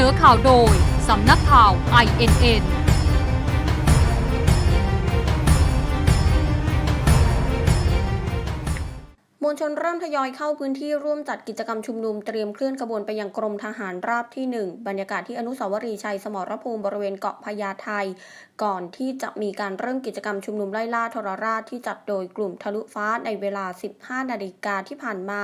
นอข่าวโดย สำนักข่าว INN มวลชนเริ่มทยอยเข้าพื้นที่ร่วมจัดกิจกรรมชุมนุมเตรียมเคลื่อนขบวนไปยังกรมทหารราบที่ 1 บรรยากาศที่อนุสาวรีย์ชัยสมรภูมิบริเวณเกาะพญาไทก่อนที่จะมีการเริ่มกิจกรรมชุมนุมไล่ล่าทรราชที่จัดโดยกลุ่มทะลุฟ้าในเวลา 15 นาฬิกาที่ผ่านมา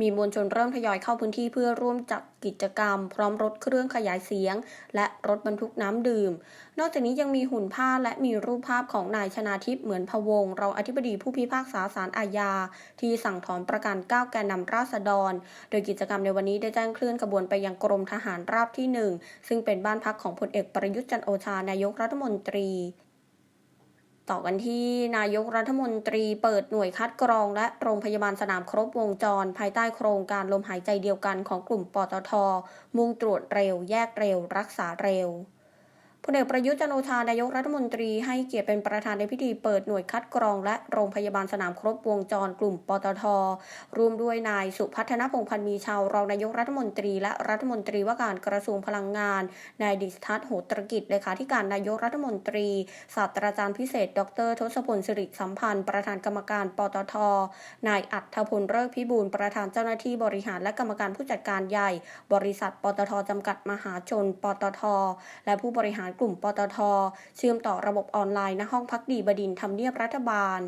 มีมวลชนเริ่มทยอยเข้าพื้นที่เพื่อร่วมจัด กิจกรรม พร้อมรถเครื่องขยายเสียง และรถบรรทุกน้ำดื่ม นอกจากนี้ยังมีหุ่นผ้าและมีรูปภาพของนายชนาทิพย์เหมือนพะวงศ์รองอธิบดีผู้พิพากษาศาลอาญา ที่สั่งถอนประกัน9แกนนำราษฎร โดยกิจกรรมในวันนี้ได้แจ้งเคลื่อนขบวนไปยังกรมทหารราบที่ 1 ซึ่งเป็นบ้านพักของพลเอกประยุทธ์จันโอชานายกรัฐมนตรี ต่อกันที่นายกรัฐมนตรีเปิดหน่วยคัดกรองและโรงพยาบาลสนามครบวงจร ภายใต้โครงการลมหายใจเดียวกันของกลุ่มปตท มุ่งตรวจเร็ว แยกเร็ว รักษาเร็ว พลเอกประยุทธ์จันโอชานายกรัฐมนตรีให้เกียรติเป็นประธานในพิธีเปิดหน่วยคัดกรอง และโรงพยาบาลสนามครบวงจรกลุ่มปตทร่วมด้วยนายสุพัฒนพงพันธ์มีชาวรองนายกรัฐมนตรี และรัฐมนตรีว่าการกระทรวงพลังงาน นายดิษทัศโหตรกิจเลขาธิการนายกรัฐมนตรีศาสตราจารย์พิเศษ ดรทศพลสิริสัมพันธ์ ประธานกรรมการปตท นายอัธพลเลิกพิบูลประธานเจ้าหน้าที่บริหารและกรรมการผู้จัดการใหญ่ บริษัท ปตทจำกัดมหาชน ปตท และผู้บริหารกลุ่มปตท เชื่อมต่อระบบออนไลน์ณห้องพักดีบดินทร์ทำเนียบรัฐบาล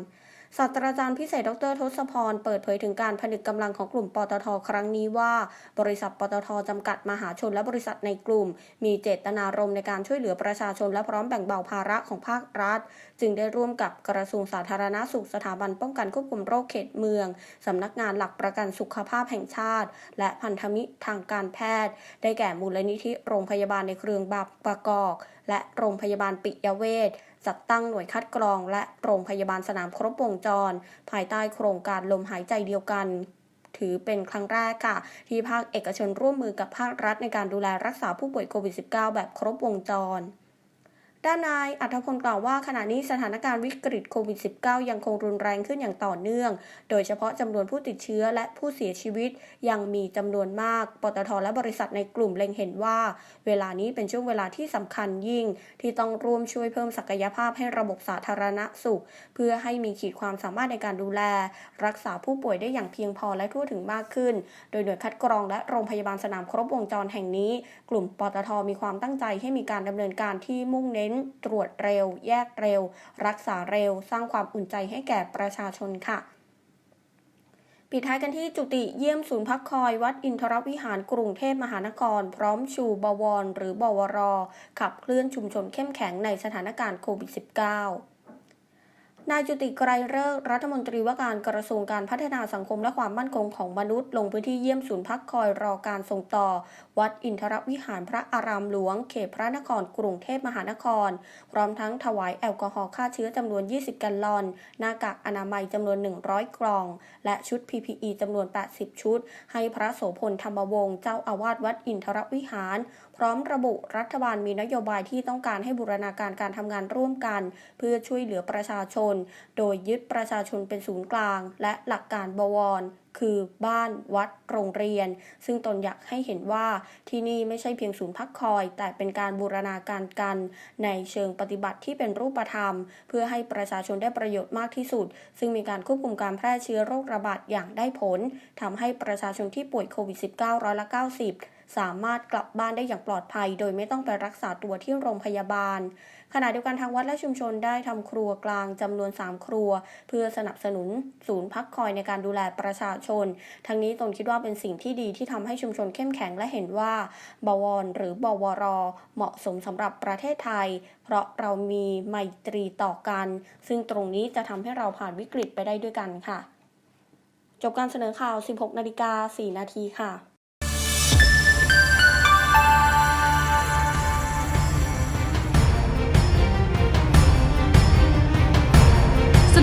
ศาสตราจารย์พิเศษดรทศพร เปิดเผยถึงการผนึกกำลังของกลุ่มปตทครั้งนี้ว่า บริษัทปตทจำกัดมหาชนและบริษัทในกลุ่ม มีเจตนารมณ์ในการช่วยเหลือประชาชนและพร้อมแบ่งเบาภาระของภาครัฐ จึงได้ร่วมกับกระทรวงสาธารณาสุขสถาบันป้องกันควบคุมโรคเขตเมืองสำนักงานหลักประกันสุขภาพแห่งชาติ และพันธมิตรทางการแพทย์ ได้แก่มูลนิธิโรงพยาบาลในเครืองบางประกอบและโรงพยาบาลปิยเวชจัดตั้งหน่วยคัดกรอง และโรงพยาบาลสนามครบวงจร ภายใต้โครงการลมหายใจเดียวกันถือเป็นครั้งแรกค่ะ ที่ภาคเอกชนร่วมมือกับภาครัฐในการดูแลรักษาผู้ป่วยโควิด -19 แบบครบวงจร ด้านนายอัธพลกล่าวว่าขณะนี้สถานการณ์วิกฤตโควิด -19 ยังคงรุนแรงขึ้นอย่างต่อเนื่อง โดยเฉพาะจำนวนผู้ติดเชื้อและผู้เสียชีวิตยังมีจำนวนมาก ปตทและบริษัทในกลุ่มเล็งเห็นว่า เวลานี้เป็นช่วงเวลาที่สำคัญยิ่ง ที่ต้องร่วมช่วยเพิ่มศักยภาพให้ระบบสาธารณสุข เพื่อให้มีขีดความสามารถในการดูแล รักษาผู้ป่วยได้อย่างเพียงพอและทั่วถึงมากขึ้น โดยหน่วยคัดกรองและโรงพยาบาลสนามครบวงจรแห่งนี้ กลุ่มปตทมีความตั้งใจให้มีการดำเนินการที่มุ่งเน้นตรวจเร็ว แยกเร็ว รักษาเร็ว สร้างความอุ่นใจให้แก่ประชาชนค่ะปิดท้ายกันที่จุติเยี่ยมศูนย์พักคอยวัดอินทรวิหารกรุงเทพมหานคร พร้อมชูบวร หรือบวร ขับเคลื่อนชุมชนเข้มแข็งในสถานการณ์โควิด -19 นายจุติไกรเลิกรัฐมนตรีว่าการกระทรวงการพัฒนาสังคมและความมั่นคงของมนุษย์ ลงพื้นที่เยี่ยมศูนย์พักคอยรอการส่งต่อ วัดอินทรวิหารพระอารามหลวง เขตพระนครกรุงเทพมหานคร พร้อมทั้งถวายแอลกอฮอล์ฆ่าเชื้อจำนวน 20 กัลลอน หน้ากากอนามัยจำนวน 100 กล่อง และชุด PPE จำนวน 80 ชุด ให้พระโสพลธรรมวงศ์เจ้าอาวาสวัดอินทรวิหาร พร้อมระบุรัฐบาลมีนโยบายที่ต้องการให้บูรณาการการทำงานร่วมกัน เพื่อช่วยเหลือประชาชนโดยยึดประชาชนเป็นศูนย์กลาง และหลักการบวร คือบ้านวัดโรงเรียน ซึ่งตนอยากให้เห็นว่าที่นี่ไม่ใช่เพียงศูนย์พักคอย แต่เป็นการบูรณาการกัน ในเชิงปฏิบัติที่เป็นรูปธรรม เพื่อให้ประชาชนได้ประโยชน์มากที่สุด ซึ่งมีการควบคุมการแพร่เชื้อโรคระบาดอย่างได้ผลทำให้ประชาชนที่ป่วยโควิด -19 ร้อยละ90 สามารถกลับบ้านได้อย่างปลอดภัย โดยไม่ต้องไปรักษาตัวที่โรงพยาบาล ขณะเดียวกันทางวัดและชุมชนได้ทำครัวกลางจำนวน 3 ครัว เพื่อสนับสนุนศูนย์พักคอยในการดูแลประชาชน ทั้งนี้ตนคิดว่าเป็นสิ่งที่ดีที่ทำให้ชุมชนเข้มแข็งและเห็นว่า บวร หรือบวร เหมาะสมสำหรับประเทศไทย เพราะเรามีไมตรีต่อกัน ซึ่งตรงนี้จะทำให้เราผ่านวิกฤตไปได้ด้วยกันค่ะ จบการเสนอข่าว 16 นาฬิกา 4 นาทีค่ะ